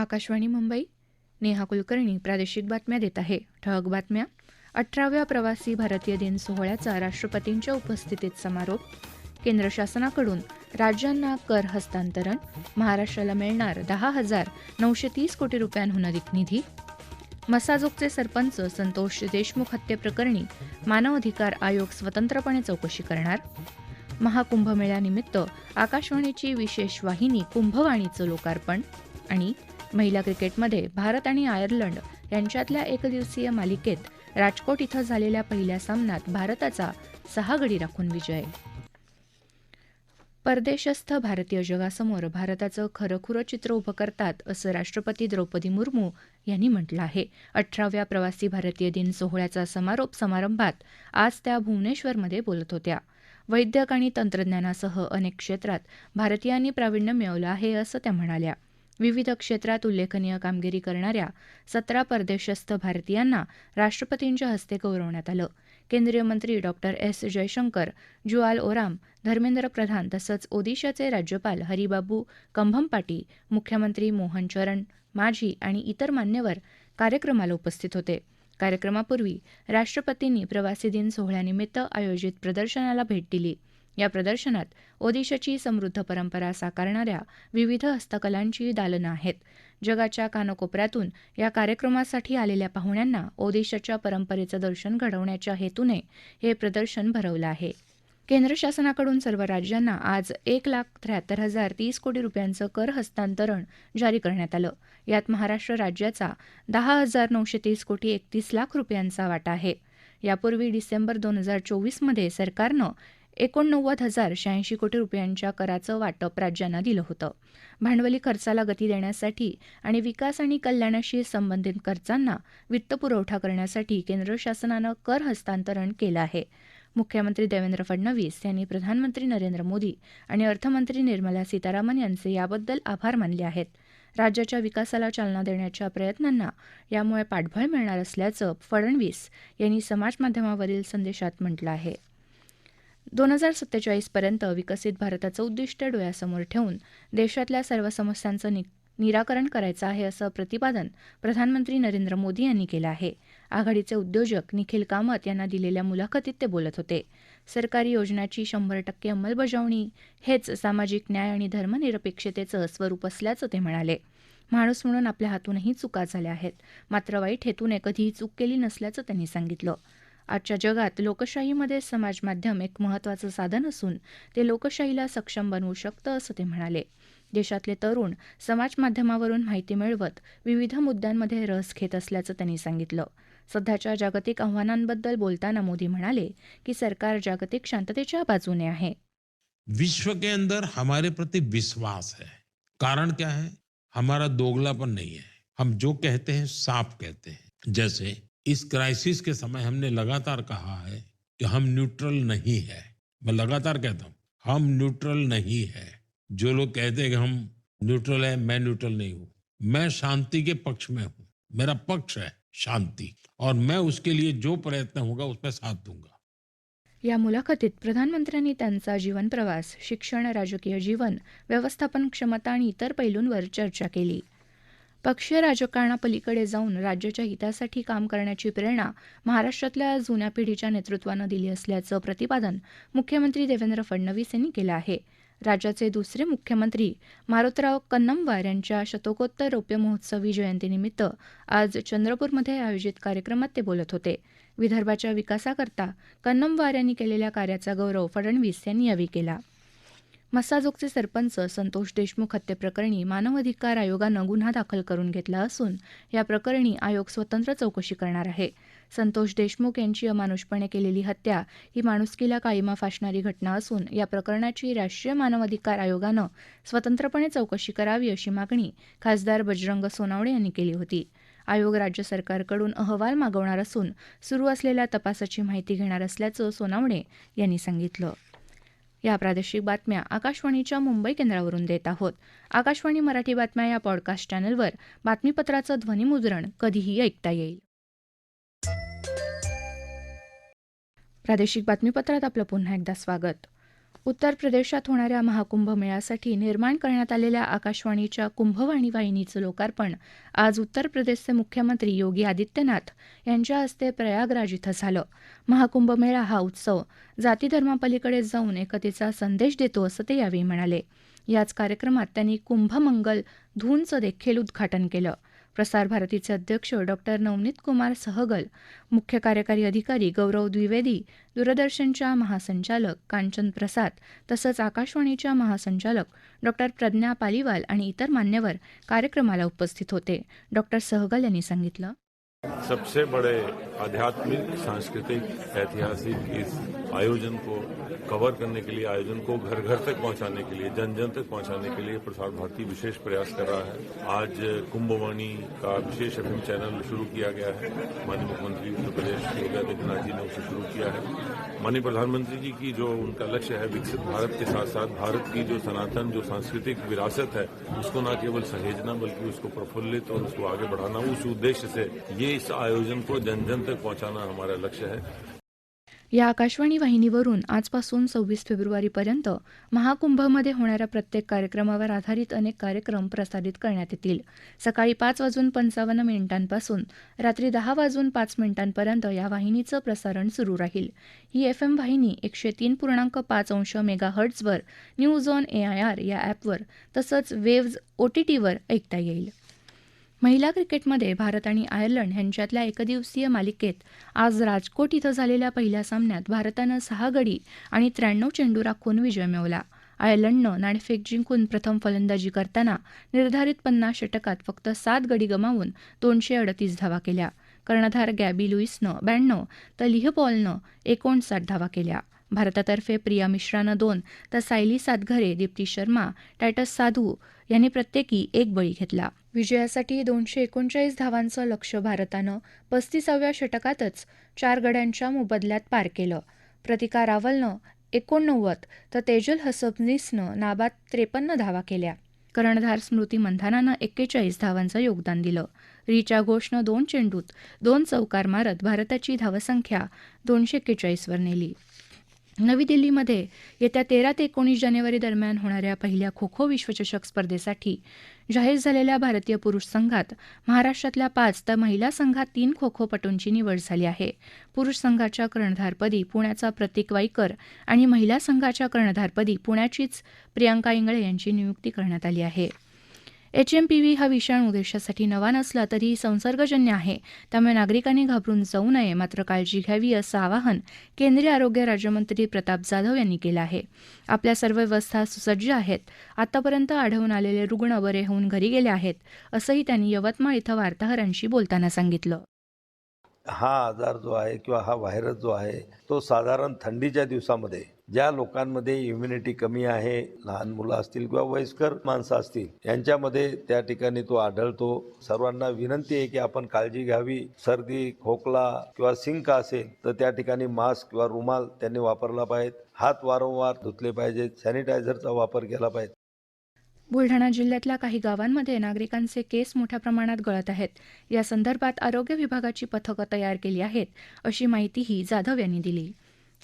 आकाशवाणी मुंबई. नेहा कुलकर्णी प्रादेशिक बातम्या देत आहे. ठळक बातम्या. अठराव्या प्रवासी भारतीय दिन सोहळ्याचा राष्ट्रपतींच्या उपस्थितीत समारोप. केंद्र शासनाकडून राज्यांना कर हस्तांतरण. महाराष्ट्राला मिळणार दहा हजार नऊशे तीस कोटी रुपयांहून अधिक निधी. मसाजोगचे सरपंच संतोष देशमुख हत्येप्रकरणी मानवाधिकार आयोग स्वतंत्रपणे चौकशी करणार. महाकुंभमेळ्यानिमित्त आकाशवाणीची विशेष वाहिनी कुंभवाणीचं लोकार्पण. आणि महिला क्रिकेटमध्ये भारत आणि आयर्लंड यांच्यातल्या एकदिवसीय मालिकेत राजकोट इथं झालेल्या पहिल्या सामन्यात भारताचा सहा गडी राखून विजय. परदेशस्थ भारतीय जगासमोर भारताचं खरंखुरं चित्र उभं करतात असं राष्ट्रपती द्रौपदी मुर्मू यांनी म्हटलं आहे. अठराव्या प्रवासी भारतीय दिन सोहळ्याचा समारोप समारंभात आज त्या भुवनेश्वरमध्ये बोलत होत्या. वैद्यक आणि तंत्रज्ञानासह अनेक क्षेत्रात भारतीयांनी प्रावीण्य मिळवलं आहे असं त्या म्हणाल्या. विविध क्षेत्रात उल्लेखनीय कामगिरी करणाऱ्या सतरा परदेशस्थ भारतीयांना राष्ट्रपतींच्या हस्ते गौरवण्यात आलं. केंद्रीय मंत्री डॉक्टर एस. जयशंकर जुआल ओराम धर्मेंद्र प्रधान तसंच ओदिशाचे राज्यपाल हरिबाबू कंभमपाटी मुख्यमंत्री मोहन चरण माझी आणि इतर मान्यवर कार्यक्रमाला उपस्थित होते. कार्यक्रमापूर्वी राष्ट्रपतींनी प्रवासी दिन सोहळ्यानिमित्त आयोजित प्रदर्शनाला भेट दिली. या प्रदर्शनात ओदिशाची समृद्ध परंपरा साकारणाऱ्या विविध हस्तकलांची दालनं आहेत. जगाच्या कानाकोपऱ्यातून या कार्यक्रमासाठी आलेल्या पाहुण्यांना ओदिशाच्या परंपरेचं दर्शन घडवण्याच्या हेतूने हे प्रदर्शन भरवलं आहे. केंद्र शासनाकडून सर्व राज्यांना आज एक लाख त्र्याहत्तर हजार तीस कोटी रुपयांचं कर हस्तांतरण जारी करण्यात आलं. यात महाराष्ट्र राज्याचा दहा हजार नऊशे तीस कोटी एकतीस लाख रुपयांचा वाटा आहे. यापूर्वी डिसेंबर दोन हजार चोवीसमध्ये सरकारनं एकोणनव्वद हजार शहाऐंशी कोटी रुपयांच्या कराचं वाटप राज्यांना दिलं होतं. भांडवली खर्चाला गती देण्यासाठी आणि विकास आणि कल्याणाशी संबंधित खर्चांना वित्तपुरवठा करण्यासाठी केंद्र शासनानं कर हस्तांतरण केलं आहे. मुख्यमंत्री देवेंद्र फडणवीस यांनी प्रधानमंत्री नरेंद्र मोदी आणि अर्थमंत्री निर्मला सीतारामन यांचे याबद्दल आभार मानले आहेत. राज्याच्या विकासाला चालना देण्याच्या प्रयत्नांना यामुळे पाठबळ मिळणार असल्याचं फडणवीस यांनी समाजमाध्यमावरील संदेशात म्हटलं आहे. दोन हजार सत्तेचाळीसपर्यंत विकसित भारताचं उद्दिष्ट डोळ्यासमोर ठेवून देशातल्या सर्व समस्यांचं नि निराकरण करायचं आहे असं प्रतिपादन प्रधानमंत्री नरेंद्र मोदी यांनी केलं आहे. आघाडीचे उद्योजक निखिल कामत यांना दिलेल्या मुलाखतीत ते बोलत होते. सरकारी योजनाची शंभर टक्के अंमलबजावणी हेच सामाजिक न्याय आणि धर्मनिरपेक्षतेचं स्वरूप असल्याचं ते म्हणाले. माणूस म्हणून आपल्या हातूनही चुका झाल्या आहेत. मात्र वाईट हेतूने कधीही चूक केली नसल्याचं त्यांनी सांगितलं. आजच्या जगात लोकशाहीमध्ये समाज माध्यम एक महत्त्वाचं साधन असून ते लोकशाहीला सक्षम बनवू शकतं असं ते म्हणाले. देशातले तरुण समाज माध्यमावरून माहिती मिळवत विविध मुद्द्यांमध्ये रस घेत असल्याचं त्यांनी सांगितलं. सध्याच्या जागतिक आव्हानांबद्दल बोलताना मोदी म्हणाले की सरकार जागतिक शांततेच्या बाजूने आहे. विश्व के अंदर हमारे प्रति विश्वास है। कारण क्या है? हमारा दोगलापन नहीं है। हम जो कहते हैं साफ कहते हैं। जैसे इस क्राइसिस के समय हमने लगातार कहा है कि हम न्यूट्रल नहीं है। मैं लगातार कहता हूँ, हम न्यूट्रल नहीं है। जो लोग कहते हैं कि हम न्यूट्रल है, मैं न्यूट्रल नहीं हूँ। मैं शांति के पक्ष में हूँ। मेरा पक्ष है शांति, और मैं उसके लिए जो प्रयत्न होगा उसमें साथ दूँगा। या मुलाखतीत, प्रधानमंत्र्यांनी त्यांचा जीवन प्रवास, शिक्षण, राजकीय जीवन, व्यवस्थापन क्षमता आणि इतर पैलूंवर चर्चा केली. पक्षीय राजकारणापलीकडे जाऊन राज्याच्या हितासाठी काम करण्याची प्रेरणा महाराष्ट्रातल्या जुन्या पिढीच्या नेतृत्वानं दिली असल्याचं प्रतिपादन मुख्यमंत्री देवेंद्र फडणवीस यांनी केलं आहे. राज्याचे दुसरे मुख्यमंत्री मारुतराव कन्नमवार यांच्या शतकोत्तर रौप्य महोत्सवी जयंतीनिमित्त आज चंद्रपूरमध्ये आयोजित कार्यक्रमात ते बोलत होते. विदर्भाच्या विकासाकरता कन्नमवार यांनी केलेल्या कार्याचा गौरव फडणवीस यांनी यावेळी केला. मस्साजोगचे सरपंच संतोष देशमुख हत्येप्रकरणी मानवाधिकार आयोगानं गुन्हा दाखल करून घेतला असून या प्रकरणी आयोग स्वतंत्र चौकशी करणार आहे. संतोष देशमुख यांची अमानुषपणे केलेली हत्या ही माणुसकीला काळीमा फासणारी घटना असून या प्रकरणाची राष्ट्रीय मानवाधिकार आयोगानं स्वतंत्रपणे चौकशी करावी अशी मागणी खासदार बजरंग सोनावणे यांनी केली होती. आयोग राज्य सरकारकडून अहवाल मागवणार असून सुरू असलेल्या तपासाची माहिती घेणार असल्याचं सोनावणे यांनी सांगितलं. या प्रादेशिक बातम्या आकाशवाणीच्या मुंबई केंद्रावरून देत आहोत. आकाशवाणी मराठी बातम्या या पॉडकास्ट चॅनलवर बातमीपत्राचं ध्वनिमुद्रण कधीही ऐकता येईल. प्रादेशिक बातमीपत्रात आपलं पुन्हा एकदा स्वागत. उत्तर प्रदेशात होणाऱ्या महाकुंभ मेळ्यासाठी निर्माण करण्यात आलेल्या आकाशवाणीच्या कुंभवाणी वाहिनीचं लोकार्पण आज उत्तर प्रदेशचे मुख्यमंत्री योगी आदित्यनाथ यांच्या हस्ते प्रयागराज इथं झालं. महाकुंभ मेळा हा उत्सव जातीधर्मापलीकडे जाऊन एकतेचा संदेश देतो असं ते यावेळी म्हणाले. याच कार्यक्रमात त्यांनी कुंभमंगल धूनचं देखील उद्घाटन केलं. प्रसारभारतीचे अध्यक्ष डॉक्टर नवनीत कुमार सहगल मुख्य कार्यकारी अधिकारी गौरव द्विवेदी दूरदर्शनच्या महासंचालक कांचन प्रसाद तसंच आकाशवाणीच्या महासंचालक डॉक्टर प्रज्ञा पालीवाल आणि इतर मान्यवर कार्यक्रमाला उपस्थित होते. डॉक्टर सहगल यांनी सांगितलं. सबसे बड़े आध्यात्मिक सांस्कृतिक ऐतिहासिक इस आयोजन को कवर करने के लिए, आयोजन को घर घर तक पहुँचाने के लिए जन जन तक पहुँचाने के लिए प्रसार भारती विशेष प्रयास कर रहा है। आज कुंभवाणी का विशेष एफएम चैनल शुरू किया गया है। माननीय मुख्यमंत्री उत्तर प्रदेश योगी आदित्यनाथ जी ने उसे शुरू किया है। माननीय प्रधानमंत्री जी की जो उनका लक्ष्य है विकसित भारत के साथ साथ भारत की जो सनातन, जो सांस्कृतिक विरासत है, उसको न केवल सहेजना बल्कि उसको प्रफुल्लित और उसको आगे बढ़ाना, उस उद्देश्य से ये इस आयोजन को जन जन तक पहुंचाना हमारा लक्ष्य है। या आकाशवाणी वाहिनीवरून आजपासून सव्वीस फेब्रुवारीपर्यंत महाकुंभमध्ये होणाऱ्या प्रत्येक कार्यक्रमावर आधारित अनेक कार्यक्रम प्रसारित करण्यात येतील. सकाळी पाच वाजून पंचावन्न मिनिटांपासून रात्री दहा वाजून पाच मिनिटांपर्यंत या वाहिनीचं प्रसारण सुरू राहील. ही एफ एम वाहिनी एकशे तीन पूर्णांक पाच अंश मेगा हर्ट्झवर न्यूज ऑन एआयआर या ॲपवर तसंच वेव्ज ओ टी टीवर ऐकता येईल. महिला क्रिकेटमध्ये भारत आणि आयर्लंड यांच्यातल्या एकदिवसीय मालिकेत आज राजकोट इथं झालेल्या पहिल्या सामन्यात भारतानं सहा गडी आणि त्र्याण्णव चेंडू राखून विजय मिळवला. आयर्लंडनं नाणेफेक जिंकून प्रथम फलंदाजी करताना निर्धारित पन्नास षटकात फक्त सात गडी गमावून दोनशे अडतीस धावा केल्या. कर्णधार गॅबी लुईसनं ब्याण्णव तर लिहपॉलनं एकोणसाठ धावा केल्या. भारतातर्फे प्रिया मिश्रानं दोन तर सायली सातघरे दीप्ती शर्मा टायटस साधू यांनी प्रत्येकी एक बळी घेतला. विजयासाठी दोनशे एकोणचाळीस धावांचं लक्ष भारतानं पस्तीसाव्या षटकातच चार गड्यांच्या मोबदल्यात पार केलं. प्रतिका रावलनं एकोणनव्वद तर तेजल हसबनीसनं नाबाद त्रेपन्न धावा केल्या. कर्णधार स्मृती मंधानानं एक्केचाळीस धावांचं योगदान दिलं. रिचा घोषनं दोन चेंडूत दोन चौकार मारत भारताची धावसंख्या दोनशे एक्केचाळीसवर नेली. नवी दिल्लीमध्ये येत्या तेरा ते एकोणीस जानेवारी दरम्यान होणाऱ्या पहिल्या खो खो विश्वचषक स्पर्धेसाठी जाहीर झालेल्या भारतीय पुरुष संघात महाराष्ट्रातल्या पाच तर महिला संघात तीन खो खोपटूंची निवड झाली आहे. पुरुष संघाच्या कर्णधारपदी पुण्याचा प्रतीक वाईकर आणि महिला संघाच्या कर्णधारपदी पुण्याचीच प्रियांका इंगळे यांची नियुक्ती करण्यात आली आहे. एचएमपीव्ही हा विषाणू देशासाठी नवा नसला तरी संसर्गजन्य आहे. त्यामुळे नागरिकांनी घाबरून जाऊ नये मात्र काळजी घ्यावी असं आवाहन केंद्रीय आरोग्य राज्यमंत्री प्रताप जाधव यांनी केलं आहे. आपल्या सर्व व्यवस्था सुसज्ज आहेत. आतापर्यंत आढळून आलेले रुग्ण बरे होऊन घरी गेले आहेत असंही त्यांनी यवतमाळ इथं वार्ताहरांशी बोलताना सांगितलं. हा आजार जो आहे किंवा हा व्हायरस जो आहे तो साधारण थंडीच्या दिवसामध्ये ज्या लोकांमध्ये इम्युनिटी कमी आहे लहान मुलं असतील किंवा वयस्कर माणसं असतील यांच्यामध्ये त्या ठिकाणी तो आढळतो. सर्वांना विनंती आहे की आपण काळजी घ्यावी. सर्दी खोकला किंवा सिंक असेल तर त्या ठिकाणी मास्क किंवा रुमाल त्यांनी वापरला पाहिजे. हात वारंवार धुतले पाहिजेत. सॅनिटायझरचा वापर केला पाहिजे. बुलढाणा जिल्ह्यातल्या काही गावांमध्ये नागरिकांचे केस मोठ्या प्रमाणात गळत आहेत. या संदर्भात आरोग्य विभागाची पथकं तयार केली आहेत अशी माहितीही जाधव यांनी दिली.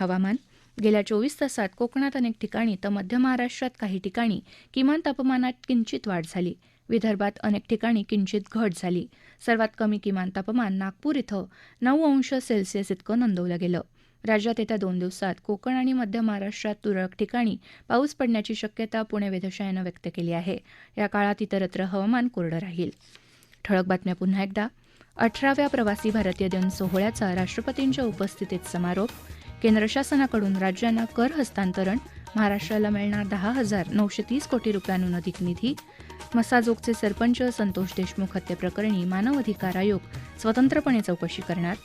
हवामान. गेल्या चोवीस तासात कोकणात अनेक ठिकाणी तर मध्य महाराष्ट्रात काही ठिकाणी किमान तापमानात किंचित वाढ झाली. विदर्भात अनेक ठिकाणी किंचित घट झाली. सर्वात कमी किमान तापमान नागपूर इथं नऊ अंश सेल्सिअस इतकं नोंदवलं गेलं. राज्यात येत्या दोन दिवसात कोकण आणि मध्य महाराष्ट्रात तुरळक ठिकाणी पाऊस पडण्याची शक्यता पुणे वेधशाळेनं व्यक्त केली आहे. या काळात इतरत्र हवामान कोरडं राहील. ठळक बातम्या पुन्हा एकदा. अठराव्या प्रवासी भारतीय दिन सोहळ्याचा राष्ट्रपतींच्या उपस्थितीत समारोप. केंद्र शासनाकडून राज्यांना कर हस्तांतरण. महाराष्ट्राला मिळणार दहा हजार नऊशे तीस कोटी रुपयांहून अधिक निधी. मसाजोगचे सरपंच संतोष देशमुख हत्येप्रकरणी मानव अधिकार आयोग स्वतंत्रपणे चौकशी करणार.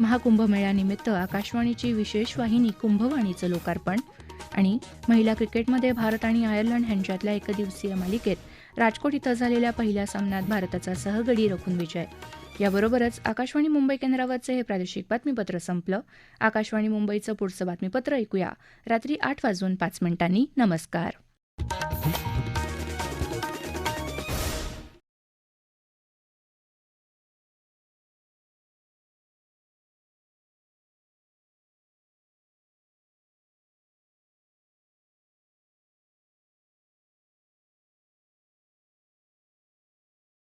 महाकुंभमेळ्यानिमित्त आकाशवाणीची विशेष वाहिनी कुंभवाणीचं लोकार्पण. आणि महिला क्रिकेटमध्ये भारत आणि आयर्लंड यांच्यातल्या एकदिवसीय मालिकेत राजकोट इथं झालेल्या पहिल्या सामन्यात भारताचा सहगडी रोखून विजय. याबरोबरच आकाशवाणी मुंबई केंद्रावरचं हे प्रादेशिक बातमीपत्र संपलं. आकाशवाणी मुंबईचं पुढचं बातमीपत्र ऐकूया. रात्री आठ वाजून पाच मिनिटांनी. नमस्कार.